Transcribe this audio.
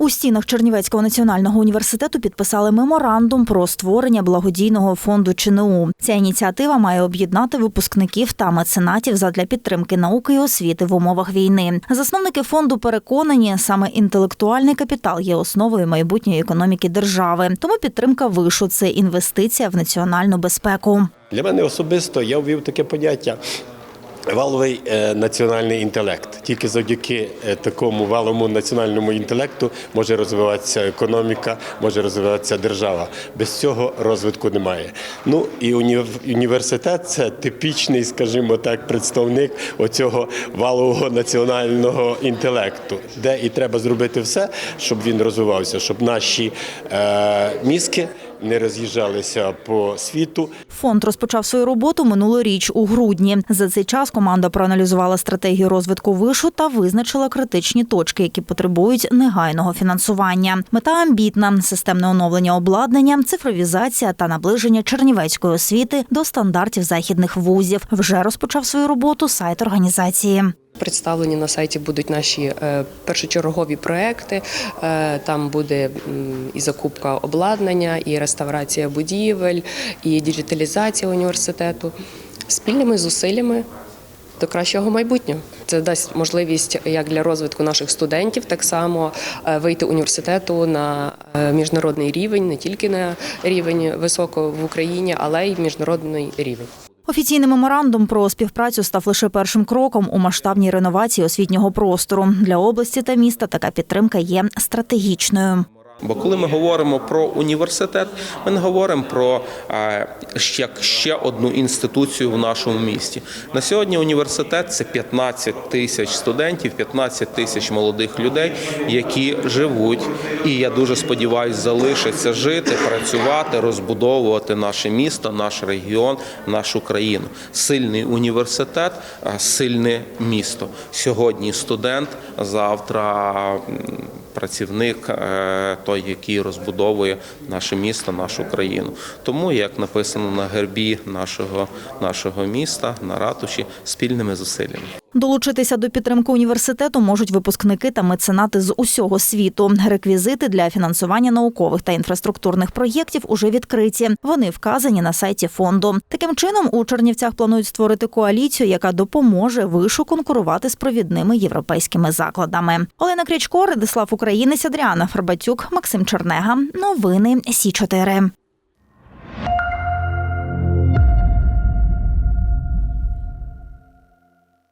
У стінах Чернівецького національного університету підписали меморандум про створення благодійного фонду ЧНУ. Ця ініціатива має об'єднати випускників та меценатів задля підтримки науки і освіти в умовах війни. Засновники фонду переконані, саме інтелектуальний капітал є основою майбутньої економіки держави. Тому підтримка вишу це інвестиція в національну безпеку. Для мене особисто я ввів таке поняття. Валовий е, національний інтелект. Тільки завдяки е, такому валовому національному інтелекту може розвиватися економіка, може розвиватися держава. Без цього розвитку немає. Ну і уні- університет це типічний, скажімо так, представник оцього валового національного інтелекту, де і треба зробити все, щоб він розвивався, щоб наші е, мізки не роз'їжджалися по світу, Фонд розпочав свою роботу минулоріч у грудні. За цей час команда проаналізувала стратегію розвитку вишу та визначила критичні точки, які потребують негайного фінансування. Мета амбітна системне оновлення обладнання, цифровізація та наближення чернівецької освіти до стандартів західних вузів. Вже розпочав свою роботу сайт організації. Представлені на сайті будуть наші е, першочергові проекти. Е, Там буде і закупка обладнання, і реставрація будівель, і діджиталізація університету спільними зусиллями. До кращого майбутнього це дасть можливість як для розвитку наших студентів, так само е, вийти університету на міжнародний рівень, не тільки на рівень високо в Україні, але й міжнародний рівень. Офіційний меморандум про співпрацю став лише першим кроком у масштабній реновації освітнього простору для області та міста. Така підтримка є стратегічною. Бо коли ми говоримо про університет, ми не говоримо про е, ще- ще одну інституцію в нашому місті. На сьогодні університет це 15 тисяч студентів, 15 тисяч молодих людей, які живуть, і я дуже сподіваюся, залишаться жити, працювати, розбудовувати наше місто, наш регіон, нашу країну. Сильний університет, е, сильне місто. Сьогодні студент, завтра працівник, е, той, який розбудовує наше місто, нашу країну. Тому, як написано на гербі нашого, нашого міста, на ратуші, спільними зусиллями. Долучитися до підтримки університету можуть випускники та меценати з усього світу. Реквізити для фінансування наукових та інфраструктурних проєктів уже відкриті. Вони вказані на сайті фонду. Таким чином, у Чернівцях планують створити коаліцію, яка допоможе вишу конкурувати з провідними європейськими закладами. Олена Крячко, Радислав Українець, Адріана Фарбатюк, Максим Чернега. Новини Сі 4